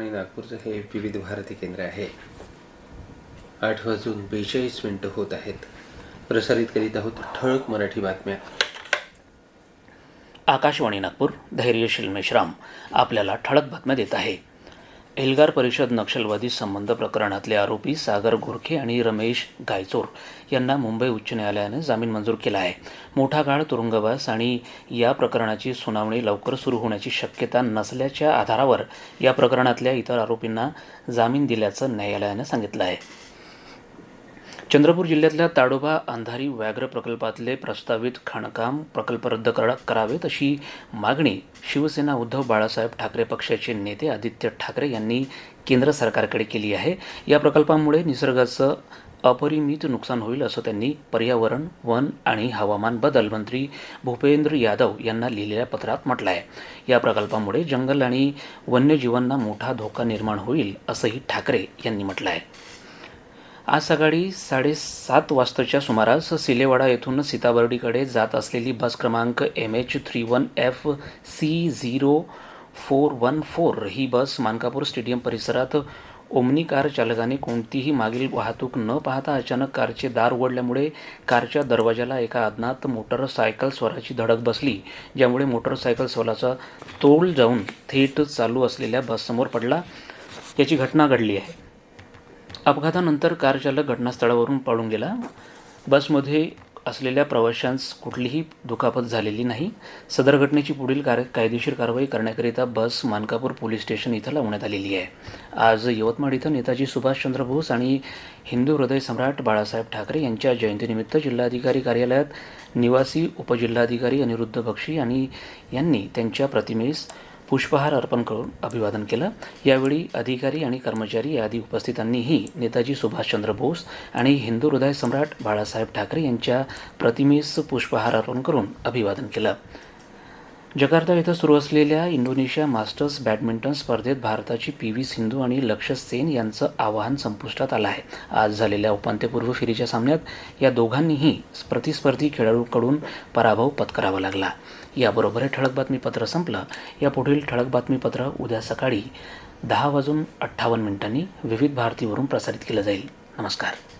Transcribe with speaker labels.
Speaker 1: आणि नागपूरचं हे विविध भारती केंद्र आहे. आठ वाजून बेचाळीस मिनटं होत आहेत. प्रसारित करीत आहोत ठळक मराठी बातम्या.
Speaker 2: आकाशवाणी नागपूर धैर्यशील मेश्राम आपल्याला ठळक बातम्या देत आहे. एल्गार परिषद नक्षलवादी संबंध प्रकरणातले आरोपी सागर गोरखे आणि रमेश गायचोर यांना मुंबई उच्च न्यायालयानं जामीन मंजूर केला आहे. मोठा काळ तुरुंगवास आणि या प्रकरणाची सुनावणी लवकर सुरू होण्याची शक्यता नसल्याच्या आधारावर या प्रकरणातल्या इतर आरोपींना जामीन दिल्याचं न्यायालयानं सांगितलं आहे. चंद्रपूर जिल्ह्यातल्या ताडोबा अंधारी व्याघ्र प्रकल्पातले प्रस्तावित खाणकाम प्रकल्प रद्द करा करावेत अशी मागणी शिवसेना उद्धव बाळासाहेब ठाकरे पक्षाचे नेते आदित्य ठाकरे यांनी केंद्र सरकारकडे केली आहे. या प्रकल्पामुळे निसर्गाचं अपरिमित नुकसान होईल असं त्यांनी पर्यावरण वन आणि हवामान बदल मंत्री भूपेंद्र यादव यांना लिहिलेल्या पत्रात म्हटलं आहे या प्रकल्पामुळे जंगल आणि वन्यजीवांना मोठा धोका निर्माण होईल असंही ठाकरे यांनी म्हटलं आहे आज सकाळी साडेसात वाजताच्या सुमारास सिलेवाडा येथून सीताबर्डीकडे जात असलेली बस क्रमांक M H three one F C zero four one four ही बस मानकापूर स्टेडियम परिसरात ओमनी कार चालकाने कोणतीही मागील वाहतूक न पाहता अचानक कारचे दार उघडल्यामुळे कारच्या दरवाजाला एका अज्ञात मोटरसायकल स्वराची धडक बसली ज्यामुळे मोटरसायकल स्वराचा तोल जाऊन थेट चालू असलेल्या बससमोर पडला. याची घटना घडली आहे. अपघातानंतर कार चालक घटनास्थळावरून पळून गेला. बसमध्ये असलेल्या प्रवाशांस कुठलीही दुखापत झालेली नाही. सदर घटनेची पुढील कार कायदेशीर कारवाई करण्याकरिता बस मानकापूर पोलीस स्टेशन इथं लावण्यात आलेली आहे. आज यवतमाळ इथं नेताजी सुभाषचंद्र बोस आणि हिंदू हृदय सम्राट बाळासाहेब ठाकरे यांच्या जयंतीनिमित्त जिल्हाधिकारी कार्यालयात निवासी उपजिल्हाधिकारी अनिरुद्ध बक्षी आणि यांनी त्यांच्या प्रतिमेस पुष्पहार अर्पण करून अभिवादन केलं. यावेळी अधिकारी आणि कर्मचारी आदी उपस्थितांनीही नेताजी सुभाषचंद्र बोस आणि हिंदू हृदय सम्राट बाळासाहेब ठाकरे यांच्या प्रतिमेस पुष्पहार अर्पण करून अभिवादन केलं. जकार्ता इथं सुरू असलेल्या इंडोनेशिया मास्टर्स बॅडमिंटन स्पर्धेत भारताची पी व्ही सिंधू आणि लक्ष्य सेन यांचं आव्हान संपुष्टात आलं आहे. आज झालेल्या उपांत्यपूर्व फेरीच्या सामन्यात या दोघांनीही प्रतिस्पर्धी खेळाडूंकडून पराभव पत्करावा लागला. याबरोबर हे ठळक बातमीपत्र संपलं. या पुढील ठळक बातमीपत्र उद्या सकाळी दहा वाजून अठ्ठावन्न मिनिटांनी विविध भारतीवरून प्रसारित केलं जाईल. नमस्कार.